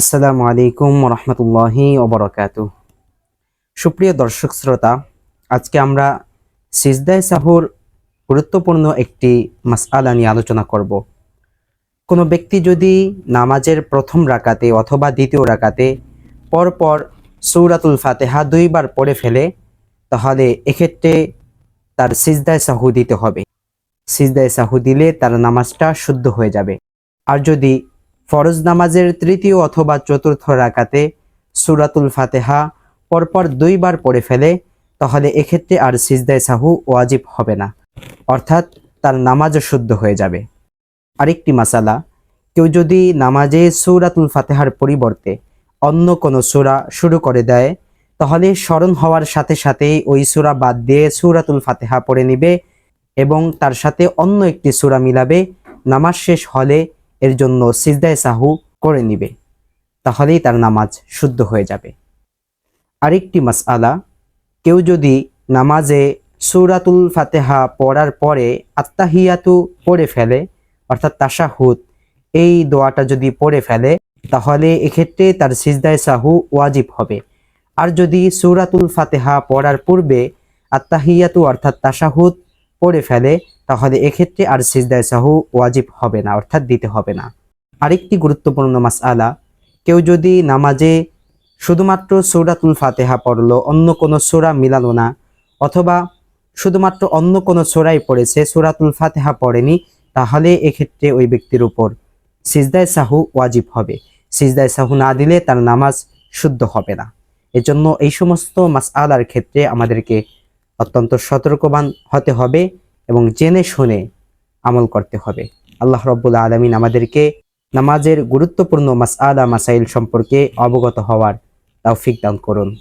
আসসালামু আলাইকুম রহমতুল্লাহি ওবরাকাতু। সুপ্রিয় দর্শক শ্রোতা, আজকে আমরা সিজদায় সাহুর গুরুত্বপূর্ণ একটি মাসআলা নিয়ে আলোচনা করব। কোনো ব্যক্তি যদি নামাজের প্রথম রাকাতে অথবা দ্বিতীয় রাকাতে পরপর সৌরাতুল ফাতেহা দুইবার পড়ে ফেলে, তাহলে এক্ষেত্রে তার সিজদায় সাহু দিতে হবে। সিজদায় সাহু দিলে তার নামাজটা শুদ্ধ হয়ে যাবে। আর যদি ফরজ নামাজের তৃতীয় অথবা চতুর্থ রাকাতে সুরাতুল ফাতেহা পরপর দুইবার পড়ে ফেলে, তাহলে এক্ষেত্রে আর সিজদায় সাহু ওয়াজিব হবে না। অর্থাৎ তার নামাজও শুদ্ধ হয়ে যাবে। আরেকটি মাসালা, কেউ যদি নামাজে সূরাতুল ফাতেহার পরিবর্তে অন্য কোনো সূরা শুরু করে দেয়, তাহলে স্মরণ হওয়ার সাথে সাথে ওই সূরা বাদ দিয়ে সুরাতুল ফাতেহা পড়ে নিবে এবং তার সাথে অন্য একটি সূরা মিলাবে। নামাজ শেষ হলে এর জন্য সিজদায় সাহু করে নিবে, তাহলেই তার নামাজ শুদ্ধ হয়ে যাবে। আরেকটি মাসআলা, কেউ যদি নামাজে সূরাতুল ফাতেহা পড়ার পরে আত্তাহিয়াতু পড়ে ফেলে, অর্থাৎ তাশাহুদ, এই দোয়াটা যদি পড়ে ফেলে, তাহলে এক্ষেত্রে তার সিজদায় সাহু ওয়াজিব হবে। আর যদি সূরাতুল ফাতেহা পড়ার পূর্বে আত্তাহিয়াতু, অর্থাৎ তাশাহুদ, পড়ে ফেলে তাহলে এক্ষেত্রে আর সিজদায় সাহু ওয়াজিব হবে না, অর্থাৎ দিতে হবে না। আরেকটি গুরুত্বপূর্ণ মাস আলা কেউ যদি নামাজে শুধুমাত্র সূরাতুল ফাতেহা পড়ল, অন্য কোনো সূরা মিলালো না, অথবা শুধুমাত্র অন্য কোনো সূরাই পড়েছে, সূরাতুল ফাতেহা পড়েনি, তাহলে এক্ষেত্রে ওই ব্যক্তির উপর সিজদায় সাহু ওয়াজিব হবে। সিজদায় সাহু না দিলে তার নামাজ শুদ্ধ হবে না। এজন্য এই সমস্ত মাস আলার ক্ষেত্রে আমাদেরকে অত্যন্ত সতর্কবান হতে হবে। এবং জেনে শুনে আমল করতে হবে। আল্লাহ রব্বুল আলমিন আমাদেরকে নামাজের গুরুত্বপূর্ণ মাস মাসআলা, মাসাইল সম্পর্কে অবগত হওয়ার তৌফিক দান করুন।